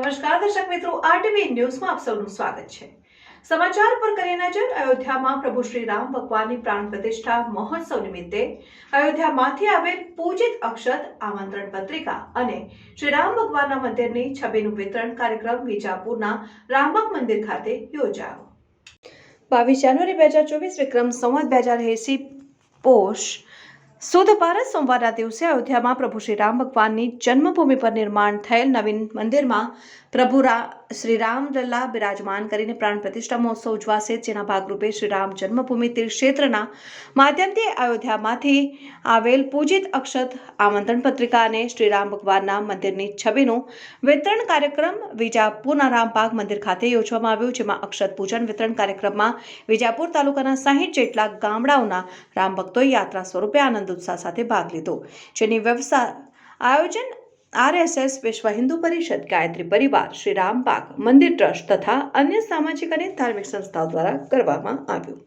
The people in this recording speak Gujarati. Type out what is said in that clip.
નમસ્કાર, દર્શક મિત્રો, આરટીવી ન્યૂઝમાં આપ સૌનું સ્વાગત છે. સમાચાર પર કરીએ નજર, અયોધ્યામાં પ્રભુ શ્રી રામ ભગવાનની પ્રાણ પ્રતિષ્ઠા મહોત્સવ નિમિત્તે અયોધ્યામાંથી આવેલ પૂજિત અક્ષત આમંત્રણ પત્રિકા અને શ્રી રામ ભગવાનના મંદિરની છબીનું વિતરણ કાર્યક્રમ વિજાપુરના રામબાગ મંદિર ખાતે યોજાયો. બાવીસ જાન્યુઆરી બે હજાર ચોવીસ, વિક્રમ સંવત બે હજાર એસી પોષ સુદ ભારત સોમવારના દિવસે અયોધ્યામાં પ્રભુ શ્રી રામ ભગવાનની જન્મભૂમિ પર નિર્માણ થયેલ નવીન મંદિરમાં પ્રભુ શ્રી રામ બિરાજમાન કરીને પ્રાણ પ્રતિષ્ઠા મહોત્સવ ઉજવાશે. જેના ભાગરૂપે શ્રી રામ જન્મભૂમિ તીર્થ માધ્યમથી અયોધ્યામાંથી આવેલ પૂજિત અક્ષત આમંત્રણ પત્રિકા અને શ્રી રામ ભગવાનના મંદિરની છબીનું વિતરણ કાર્યક્રમ વિજાપુરના રામબાગ મંદિર ખાતે યોજવામાં આવ્યો, જેમાં અક્ષત પૂજન વિતરણ કાર્યક્રમમાં વિજાપુર તાલુકાના સાહીઠ જેટલા ગામડાઓના રામ ભક્તોએ યાત્રા સ્વરૂપે આનંદ ઉત્સાહ સાથે ભાગ લીધો, જેની વ્યવસાય આયોજન આરએસએસ વિશ્વ હિન્દુ પરિષદ, ગાયત્રી પરિવાર, શ્રી રામબાગ મંદિર ટ્રસ્ટ તથા અન્ય સામાજિક અને ધાર્મિક સંસ્થાઓ દ્વારા કરવામાં આવ્યું.